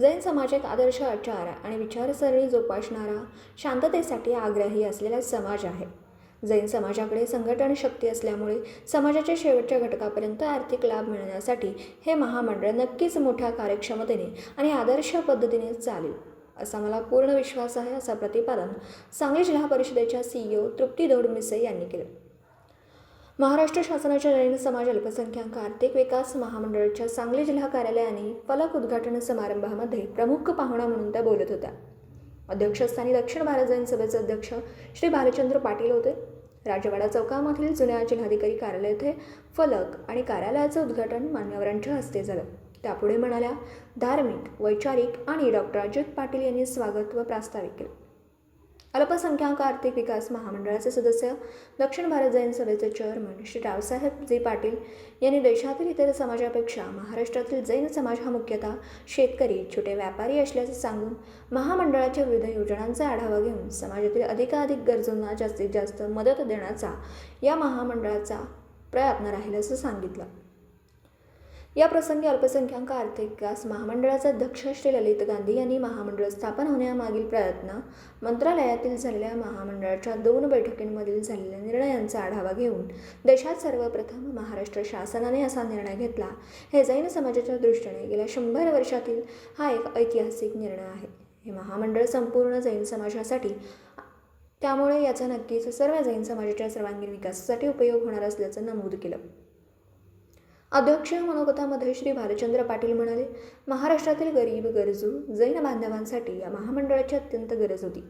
जैन समाज एक आदर्श आचार आणि विचारसरणी जोपासणारा शांततेसाठी आग्रही असलेला समाज आहे. जैन समाजाकडे संघटन शक्ती असल्यामुळे समाजाच्या शेवटच्या घटकापर्यंत आर्थिक लाभ मिळण्यासाठी हे महामंडळ नक्कीच मोठ्या कार्यक्षमतेने आणि आदर्श पद्धतीने चालेल असा मला पूर्ण विश्वास आहे असं प्रतिपादन सांगली जिल्हा परिषदेच्या सीईओ तृप्ती दौडमिसे यांनी केलं. महाराष्ट्र शासनाच्या जैन समाज अल्पसंख्याक आर्थिक विकास महामंडळाच्या सांगली जिल्हा कार्यालयाने फलक उद्घाटन समारंभामध्ये प्रमुख पाहुणा म्हणून त्या बोलत होत्या. अध्यक्षस्थानी दक्षिण भारत जैन सभेचे अध्यक्ष श्री भालचंद्र पाटील होते. राजवाडा चौकामधील जुन्या जिल्हाधिकारी कार्यालय येथे फलक आणि कार्यालयाचं उद्घाटन मान्यवरांच्या हस्ते झालं. त्यापुढे म्हणाल्या धार्मिक वैचारिक आणि डॉक्टर अजित पाटील यांनी स्वागत व प्रास्ताविक केलं. अल्पसंख्याक आर्थिक विकास महामंडळाचे सदस्य दक्षिण भारत जैन सभेचे चेअरमन श्री रावसाहेब जी पाटील यांनी देशातील इतर समाजापेक्षा महाराष्ट्रातील जैन समाज हा मुख्यतः शेतकरी छोटे व्यापारी असल्याचे सांगून महामंडळाच्या विविध योजनांचा आढावा घेऊन समाजातील अधिकाधिक गरजूंना जास्तीत जास्त मदत देण्याचा या महामंडळाचा प्रयत्न राहील असं सांगितलं. या प्रसंगी अल्पसंख्याक आर्थिक विकास महामंडळाचे अध्यक्ष श्री ललित गांधी यांनी महामंडळ स्थापन होण्यामागील प्रयत्न मंत्रालयातील झालेल्या महामंडळाच्या दोन बैठकींमधील झालेल्या निर्णयांचा आढावा घेऊन देशात सर्वप्रथम महाराष्ट्र शासनाने असा निर्णय घेतला. हे जैन समाजाच्या दृष्टीने गेल्या शंभर वर्षातील हा एक ऐतिहासिक निर्णय आहे. हे महामंडळ संपूर्ण जैन समाजासाठी त्यामुळे याचा नक्कीच सर्व जैन समाजाच्या सर्वांगीण विकासासाठी उपयोग होणार असल्याचं नमूद केलं. अध्यक्ष मनोगतामध्ये श्री भालचंद्र पाटील म्हणाले महाराष्ट्रातील गरीब गरजू जैन बांधवांसाठी या महामंडळाची अत्यंत गरज होती.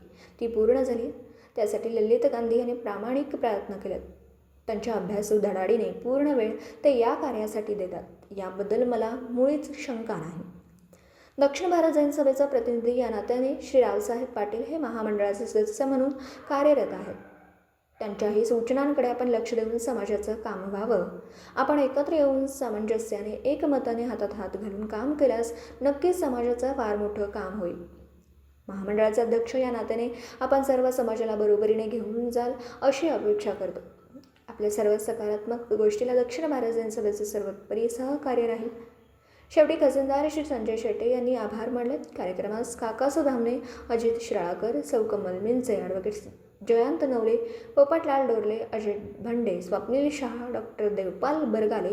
ती पूर्ण झाली त्यासाठी ललित गांधी यांनी प्रामाणिक प्रयत्न केलेत. त्यांच्या अभ्यासू धडाडीने पूर्ण वेळ ते या कार्यासाठी देतात. याबद्दल मला मुळीच शंका नाही. दक्षिण भारत जैन सभेचा प्रतिनिधी या नात्याने श्री रावसाहेब पाटील हे महामंडळाचे सदस्य म्हणून कार्यरत आहेत. त्यांच्याही सूचनांकडे आपण लक्ष देऊन समाजाचं काम व्हावं. आपण एकत्र येऊन सामंजस्याने एकमताने हातात हात घालून काम केल्यास नक्कीच समाजाचं फार मोठं काम होईल. महामंडळाचे अध्यक्ष या नात्याने आपण सर्व समाजाला बरोबरीने घेऊन जाल अशी अपेक्षा करतो. आपल्या सर्व सकारात्मक गोष्टीला दक्षिण महाराजांसभेचं जैन सर्वोपरी सहकार्य राहील. शेवटी खजिनदार श्री संजय शेट्टे यांनी आभार मानले. कार्यक्रमास काकासू धामणे अजित शिराळकर सौ कमल मिंचे ॲडव्होकेट जयंत नवले पोपटलाल डोरले अजय भंडे स्वप्नील शहा डॉक्टर देवपाल बरगाले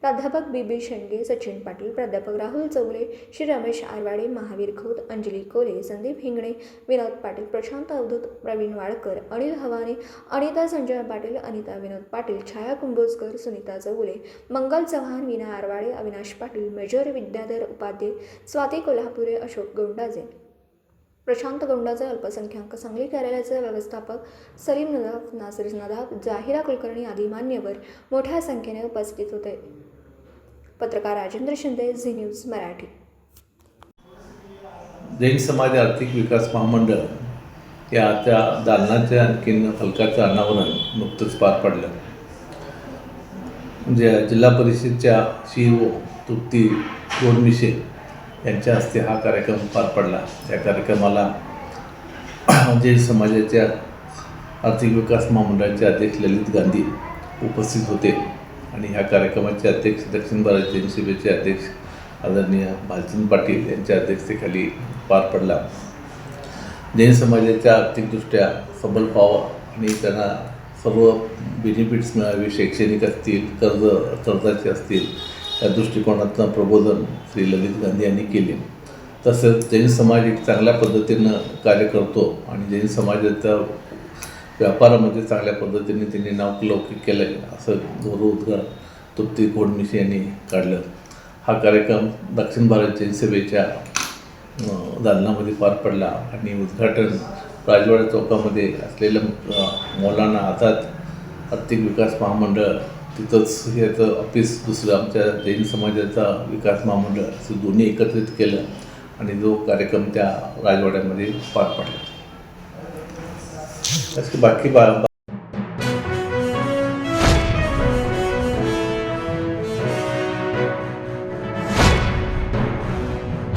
प्राध्यापक बी बी शेंडगे सचिन पाटील प्राध्यापक राहुल चौगले श्री रमेश आरवाडे महावीर खोत अंजली कोले संदीप हिंगणे विनोद पाटील प्रशांत अवधूत प्रवीण वाडकर अनिल हवाने अनिता संजय पाटील अनिता विनोद पाटील छाया कुंभोजकर सुनीता चौगुले मंगल चव्हाण विना आरवाडे अविनाश पाटील मेजर विद्याधर उपाध्ये स्वाती कोल्हापुरे अशोक गोंडाजे. प्रशांत गोंडाचे अल्पसंख्याक सांगली कार्यालयाचे व्यवस्थापक सलीम नदाफ नासिर नदाफ जाहिरा कुलकर्णी आदी मान्यवर मोठ्या संख्येने उपस्थित होते. पत्रकार राजेंद्र शिंदे झी न्यूज मराठी. जैन समाज आर्थिक विकास महामंडळ या त्या दालनाचे आणखीन फलकाचं अनावरण नुकतंच पार पडलं. जे म्हणजे जिल्हा परिषदच्या सी ओ तृप्ती गोडमिशे यांच्या हस्ते हा कार्यक्रम पार पडला. त्या कार्यक्रमाला जैन म्हणजे समाजाच्या आर्थिक विकास महामंडळाचे अध्यक्ष ललित गांधी उपस्थित होते आणि ह्या कार्यक्रमाचे अध्यक्ष दक्षिण भारत जैन अध्यक्ष आदरणीय भालचंद पाटील यांच्या अध्यक्षतेखाली पार पडला. जैन समाजाच्या आर्थिकदृष्ट्या सबल व्हावं आणि त्यांना सर्व बेनिफिट्स मिळावे शैक्षणिक असतील कर्ज कर्जाचे असतील त्या दृष्टिकोनातनं प्रबोधन श्री ललित गांधी यांनी केले. तसंच जैन समाज एक चांगल्या पद्धतीनं कार्य करतो आणि जैन समाजाच्या व्यापारामध्ये चांगल्या पद्धतीने त्यांनी नावलौकिक केलं आहे असं गौरव उद्गार तृप्ती गोडमिशी यांनी काढलं. हा कार्यक्रम दक्षिण भारत जैन सेवेच्या दालनामध्ये पार पडला आणि उद्घाटन राजवाडा चौकामध्ये असलेलं मौलाना आझाद आर्थिक विकास महामंडळ तिथंच याचं ऑफिस दुसरं आमच्या जैन समाजाचा विकास महामंडळ असं दोन्ही एकत्रित केलं आणि जो कार्यक्रम त्या राजवाड्यामध्ये पार पडला. बाकी बा